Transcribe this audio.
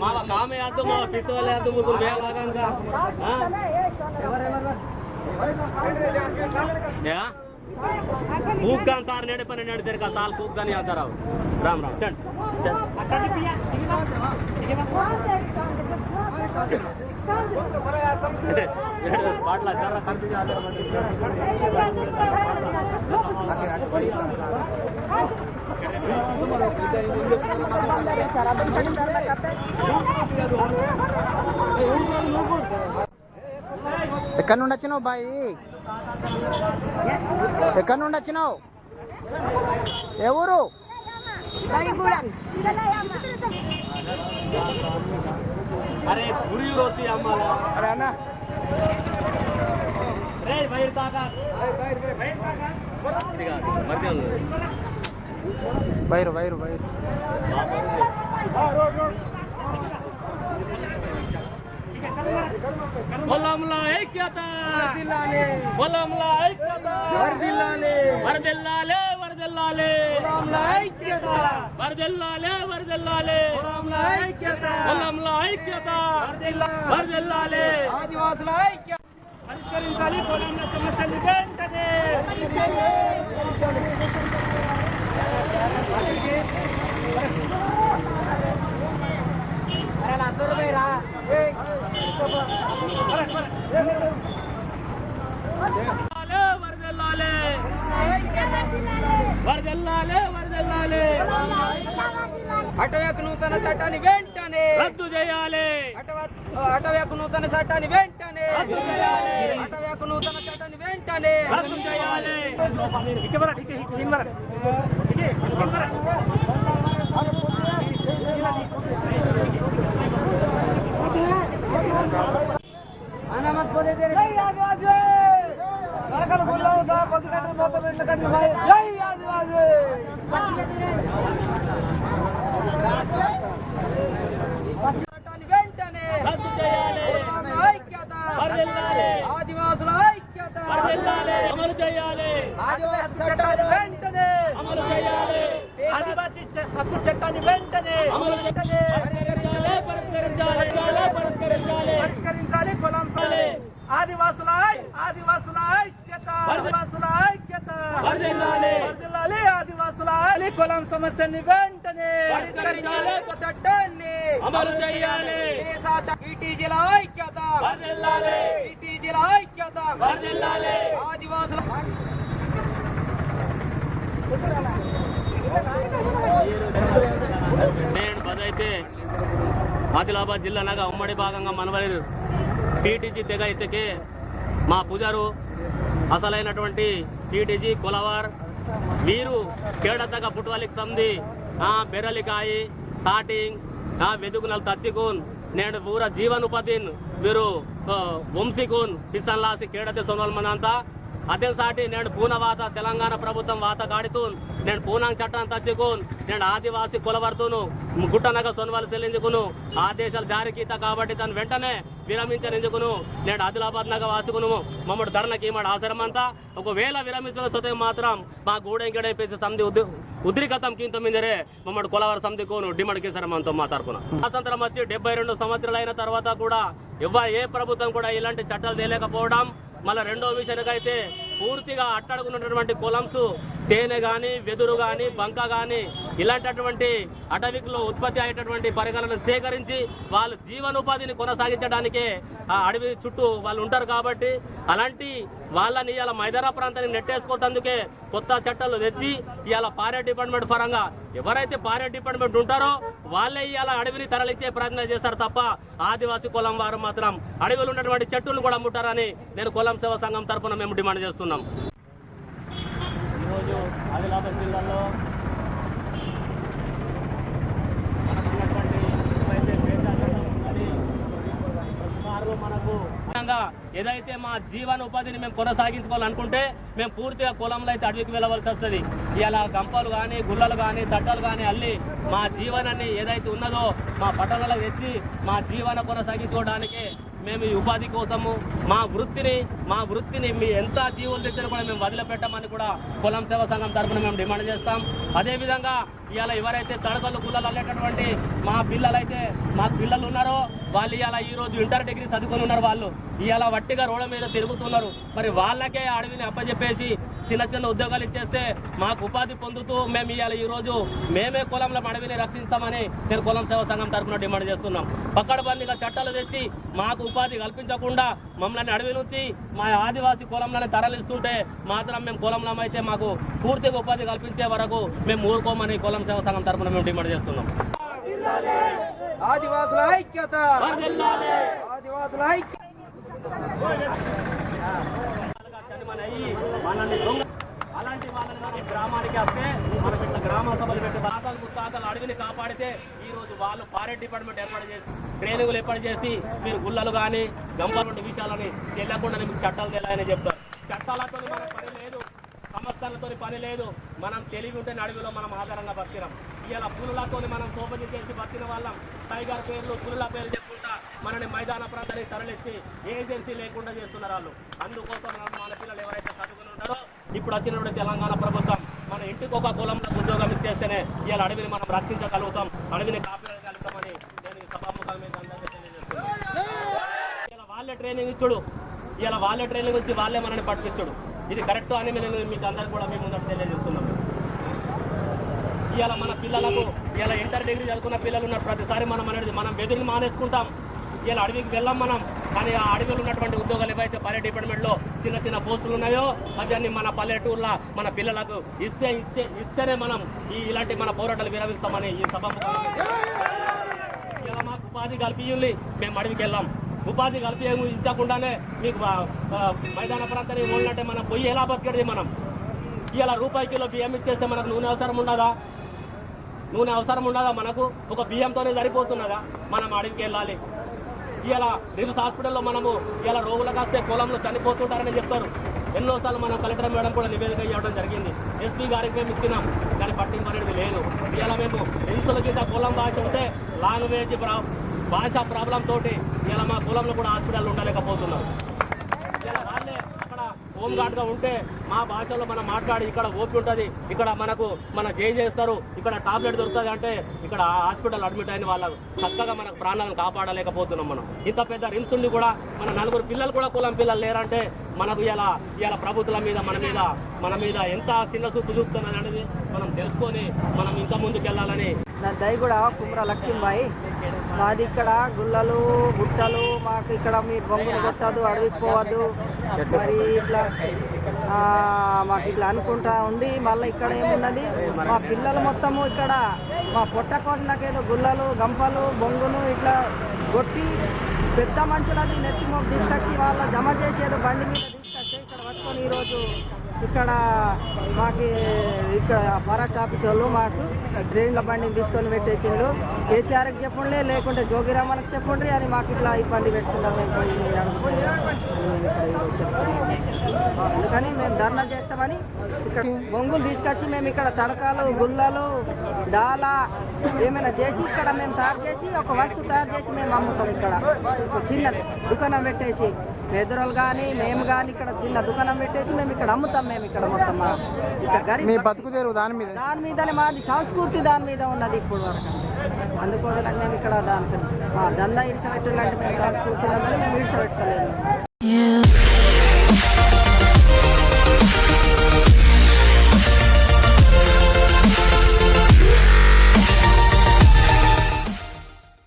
మావ కామే వేద్దు మావ పిచ్చోళ్ళు వేద్దు ముగ్గురు వేలాగా కూగ్గాన్ సార్ నేడే పని నేడు సరిగా సాల్ కూగ్గాని అంటారావు రామ్ రామ్ చండి పాటల జర కంటి ఎక్కడి నుండి వచ్చినావు బాయి? ఎక్కడి నుండి వచ్చినావు? ఏ ఊరు? అరే గుడి రోతి అమ్మాలా. అరే అన్న. రే దాకా ఐక్యత వరదెల్లాలే వరదెల్లాలే వరదెల్లాలే వరదెల్లాలే పొలంలో ఐక్యత వరదెల్లాలే ఆదివాసుల ఐక్య పరిష్కరించాలి పొలంలో సమస్యలు వెంటనే అరే లక్ష రూపాయలు రా వరదెల్లాలే వరదెల్లాలే వరదెల్లాలే అటవీకు నూతన చట్టాన్ని వెంటనే అటవీకు నూతన చట్టాన్ని వెంటనే రద్దు చేయాలి. అటవీకు నూతన చట్టాన్ని వెంటనే రద్దు చేయాలి. చట్టాన్ని వెంటనే రద్దు చేయాలి. ఆదివాసుల ఐక్యత. అమలు చేయాలి. ఆదివాసి చట్టాన్ని వెంటనే. అమలు చేయాలి. ఆదివాసి హక్కు చట్టాన్ని వెంటనే. అమలు చేయాలి. పరిష్కరించాలి. పరిష్కరించాలి. పరిష్కరించాలి. పరిష్కరించాలి కులం ఆదివాసుల ఆదివాసుల ఐక్యత ఆదివాసుల ఐక్యత వర్ధిల్లాలి. ఆదివాసుల. కులం సమస్యని వెంటనే. చట్టాన్ని అమలు చేయాలి. ఈటీజీల ఐక్యత. ఈటీజీల ఐక్యత. ఆదివాసుల నేను పదైతే ఆదిలాబాద్ జిల్లా నగా ఉమ్మడి భాగంగా మనవలేరు. టీటీజీ తెగ ఇతకే మా పూజారు అసలైనటువంటి టీటీజీ కులవార్. వీరు కేడతగ పుట్టువలికి సంది ఆ బెరలికాయి తాటింగ్ ఆ వెదుగునల్ తచ్చికూన్ నేను పూర జీవనోపాధిన్ వీరు ఆ, వంశీకూన్ కిసన్ లాసి కేడతే సొనల్ మనంతా అదే సాటి నేను పూనవాత తెలంగాణ ప్రభుత్వం వాత కాడుతూ నేను పూనాంగ్ చట్టం తచ్చుకున్ నేను ఆదివాసి కులవర్తును గుట్టనగ సొనవాలు చెల్లించుకును ఆదేశాలు జారీకీత కాబట్టి తను వెంటనే విరమించనించుకును నేను ఆదిలాబాద్ నగ వాసుకును మమ్మడు ధరణకి ఈమాడు ఆశ్రమంతా ఒకవేళ విరమించిన సొతే మాత్రం మా గూడెం గడెం పేసి సంధి ఉద్రి ఉద్రికతం కింద మిందరే మమ్మల్ని కులవర సంధి కోను డిమడ్ కేసరమంతో మా తరపున స్వాతంత్రం వచ్చి డెబ్బై రెండు సంవత్సరాలు అయిన తర్వాత కూడా ఎవ్వ ఏ ప్రభుత్వం కూడా ఇలాంటి చట్టాలు తేలేకపోవడం మళ్ళీ రెండో విషయానికైతే పూర్తిగా అట్టడుగున్నటువంటి కొలంసు తేనె కానీ వెదురు కానీ బంక కానీ ఇలాంటటువంటి అటవికలో ఉత్పత్తి అయ్యేటటువంటి పరికరాలను సేకరించి వాళ్ళు జీవనోపాధిని కొనసాగించడానికే ఆ అడవి చుట్టూ వాళ్ళు ఉంటారు కాబట్టి అలాంటి వాళ్ళని ఇవాళ మైదారా ప్రాంతానికి నెట్టేసుకుంటందుకే కొత్త చట్టాలు తెచ్చి ఇవాళ ఫారెస్ట్ డిపార్ట్మెంట్ పరంగా ఎవరైతే ఫారెస్ట్ డిపార్ట్మెంట్ ఉంటారో వాళ్ళే ఇవాళ అడవిని తరలించే ప్రయత్నం చేస్తారు తప్ప ఆదివాసీ కులం వారు మాత్రం అడవిలో ఉన్నటువంటి చెట్టును కూడా ముట్టారని నేను కులం సేవా సంఘం తరఫున మేము డిమాండ్ చేస్తున్నాం. ఈరోజు ఆదిలాబాద్ జిల్లాలో మనకు ఏదైతే మా జీవన ఉపాధిని మేము కొనసాగించుకోవాలనుకుంటే మేము పూర్తిగా కులంలో అయితే అడవికి వెళ్ళవలసి వస్తుంది. ఇలా గంపలు కానీ గుళ్ళలు కానీ తట్టలు కానీ అల్లి మా జీవనాన్ని ఏదైతే ఉన్నదో మా పట్టణాలకు తెచ్చి మా జీవన కొనసాగించుకోవడానికి మేము ఈ ఉపాధి కోసము మా వృత్తిని మా వృత్తిని మీ ఎంత జీవులు తెచ్చినా కూడా మేము వదిలిపెట్టమని కూడా కులం సేవా సంఘం తరఫున మేము డిమాండ్ చేస్తాం. అదేవిధంగా ఇవాళ ఎవరైతే తడకలు గుల్లలు అల్లేటటువంటి మా పిల్లలైతే మా పిల్లలు ఉన్నారో వాళ్ళు ఇలా ఈ రోజు ఇంటర్ డిగ్రీ చదువుకొని ఉన్నారు వాళ్ళు. ఇలా వట్టిగా రోడ్ల మీద తిరుగుతున్నారు. మరి వాళ్ళకే అడవిని అప్పచెప్పేసి చిన్న చిన్న ఉద్యోగాలు ఇచ్చేస్తే మాకు ఉపాధి పొందుతూ మేము ఇవాళ ఈరోజు మేమే కులంలో అడవిని రక్షిస్తామని నేను కులం సేవా సంఘం తరఫున డిమాండ్ చేస్తున్నాం. పక్కడబందిగా చట్టాలు తెచ్చి మాకు ఉపాధి కల్పించకుండా మమ్మల్ని అడవి నుంచి మా ఆదివాసీ కులంలోనే తరలిస్తుంటే మాత్రం మేము కులంలో అయితే మాకు పూర్తిగా ఉపాధి కల్పించే వరకు మేము ఊరుకోమని కులం సేవా సంఘం తరఫున మేము డిమాండ్ చేస్తున్నాం. ఆదివాసుల ఐక్యత. ఆదివాసుల ఐక్యత అలాంటి వాళ్ళని మనం గ్రామానికి వస్తే మనం ఇట్లా గ్రామ సభలు పెట్టి తాతలు ముత్తాతలు అడవిని కాపాడితే ఈ రోజు వాళ్ళు ఫారెస్ట్ డిపార్ట్మెంట్ ఏర్పాటు చేసి ట్రైనింగ్లు ఏర్పాటు చేసి మీరు గుళ్ళలు కానీ గంపలు విషయాలని తెలియకుండా మీకు చట్టాలు తెలియాలని చెప్తారు. చట్టాలతో మనకు పని లేదు. సంస్థలతో పని లేదు. మనం తెలివి ఉంటే అడవిలో మనం ఆధారంగా బతికినాం. ఇలా పులులతో మనం సోపతి చేసి బతికిన వాళ్ళం. టైగర్ పేర్లు పులుల పేర్లు చెప్పుకుంటా మనని మైదాన ప్రాంతానికి తరలిచ్చి ఏజెన్సీ లేకుండా చేస్తున్నారు వాళ్ళు. అందుకోసం మన- పిల్లలు ఎవరైతే చదువుకుని ఉంటారో ఇప్పుడు వచ్చినప్పుడు తెలంగాణ ప్రభుత్వం మన ఇంటికి ఒక కులంలో ఉద్యోగం ఇచ్చేస్తేనే ఇలా అడవిని మనం రక్షించగలుగుతాం అడవిని కాపాడగలుగుతామని నేను సభాముఖం మీద అందరికీ తెలియజేస్తున్నాను. ఇలా వాళ్ళే ట్రైనింగ్ ఇచ్చుడు. ఇలా వాళ్ళే ట్రైనింగ్ ఇచ్చి వాళ్ళే మనల్ని పట్టుకిచ్చుడు ఇది కరెక్ట్ అని నేను మీకు అందరికీ కూడా మేము ముందర తెలియజేస్తున్నాం ఇవాళ మన పిల్లలకు ఇలా ఇంటర్ డిగ్రీ చదువుకున్న పిల్లలు ఉన్నారు ప్రతిసారి మనం అనేది మనం బెదిరిని మానేసుకుంటాం. ఇలా అడవికి వెళ్ళాం మనం కానీ ఆ అడవిలో ఉన్నటువంటి ఉద్యోగాలు ఏవైతే పల్లె డిపార్ట్మెంట్లో చిన్న చిన్న పోస్టులు ఉన్నాయో అవన్నీ మన పల్లెటూర్ల మన పిల్లలకు ఇస్తే ఇస్తే ఇస్తేనే మనం ఈ ఇలాంటి మన పోరాటాలు విరమిస్తామని ఈ సభ ఇలా మాకు ఉపాధి కల్పించి మేము అడవికి వెళ్ళాం. ఉపాధి కల్పి ఇచ్చకుండానే మీకు మైదాన ప్రాంతానికి పోలినట్టే మనం పోయి ఎలా బతికేది మనం? ఇలా రూపాయి కిలో బియ్యం ఇచ్చేస్తే మనకు నూనె అవసరం ఉండదా? నూనె అవసరం ఉండదా మనకు ఒక బియ్యంతోనే సరిపోతున్నదా? మనం అడవికి వెళ్ళాలి. ఇలా రిమ్స్ హాస్పిటల్లో మనము ఇలా రోగులకు వస్తే పొలంలో చనిపోతుంటారని చెప్తారు. ఎన్నోసార్లు మనం కలెక్టర్ మేడం కూడా నివేదిక ఇవ్వడం జరిగింది. ఎస్పీ గారికి మేము ఇచ్చినాం. కానీ పట్టింపు అనేది లేదు. ఇలా మేము రిమ్స్ల కింద పొలం భాష ఉంటే లాంగ్వేజ్ భాష ప్రాబ్లం తోటి ఇలా మా పొలంలో కూడా హాస్పిటల్ ఉండలేకపోతున్నాం. ఇలా వాళ్ళే హోంగార్డ్గా ఉంటే మా భాషలో మనం మాట్లాడి ఇక్కడ ఓపి ఉంటుంది. ఇక్కడ మనకు మన జై చేస్తారు. ఇక్కడ టాబ్లెట్ దొరుకుతుంది అంటే ఇక్కడ హాస్పిటల్ అడ్మిట్ అయిన వాళ్ళకు చక్కగా మనకు ప్రాణాలను కాపాడలేకపోతున్నాం మనం. ఇంత పెద్ద రిమ్స్ ఉండి కూడా మన నలుగురు పిల్లలు కూడా కులం పిల్లలు లేరంటే మనకు ఇలా ఇలా ప్రభుత్వాల మీద మన మీద మన మీద ఎంత చిన్న చూపు చూపుతున్నది అనేది మనం తెలుసుకొని మనం ఇంకా ముందుకు వెళ్ళాలని నా దయ కూడా కుమ్ర లక్ష్మీబాయి. మాది ఇక్కడ గుల్లలు గుట్టలు మాకు ఇక్కడ మీరు బొంగులు కొట్టదు అడవికి పోవద్దు మరి ఇట్లా ఆ, మాకు ఇట్లా అనుకుంటా ఉండి మళ్ళీ ఇక్కడ ఏమున్నది? మా పిల్లలు మొత్తము ఇక్కడ మా పొట్ట కోసం నాకేదో గుల్లలు గంపలు బొంగును ఇట్లా కొట్టి పెద్ద మనుషులది నెత్తి మోపు తీసుకొచ్చి వాళ్ళ జమ చేసేదో బండి మీద తీసుకొచ్చి ఇక్కడ పట్టుకొని ఈరోజు ఇక్కడ మాకు ఇక్కడ ఫారెస్ట్ ఆఫీస్ వాళ్ళు మాకు ట్రైన్ల బండిని తీసుకొని పెట్టేసిండు కేసీఆర్కి చెప్పండి లేకుంటే జోగిరామన్కి చెప్పండి అని మాకు ఇట్లా ఇబ్బంది పెట్టుకున్నాం మేము మేము అందుకని మేము ధర్నా చేస్తామని ఇక్కడ బొంగులు తీసుకొచ్చి మేము ఇక్కడ తడకాలు గుల్లలు డాలా ఏమైనా చేసి ఇక్కడ మేము తయారు చేసి ఒక వస్తువు తయారు చేసి మేము అమ్ముతాం ఇక్కడ. ఒక చిన్న దుకాణం పెట్టేసి ఎదురులు కానీ మేము కానీ ఇక్కడ చిన్న దుకాణం పెట్టేసి మేము ఇక్కడ అమ్ముతాం మేము ఇక్కడ మొత్తం. ఇక్కడ గరీబ్ బతుకుదేరు దాని మీద? దాని మీదనే మాది సంస్కృతి దాని మీద ఉన్నది ఇప్పుడు వరకు. అందుకోసం మేము ఇక్కడ దానికి మా దందా ఇడిసపెట్టాలంటే మేము సంస్కృతి ఉన్నదని మేము ఇడిసపెట్టలేము Yeah.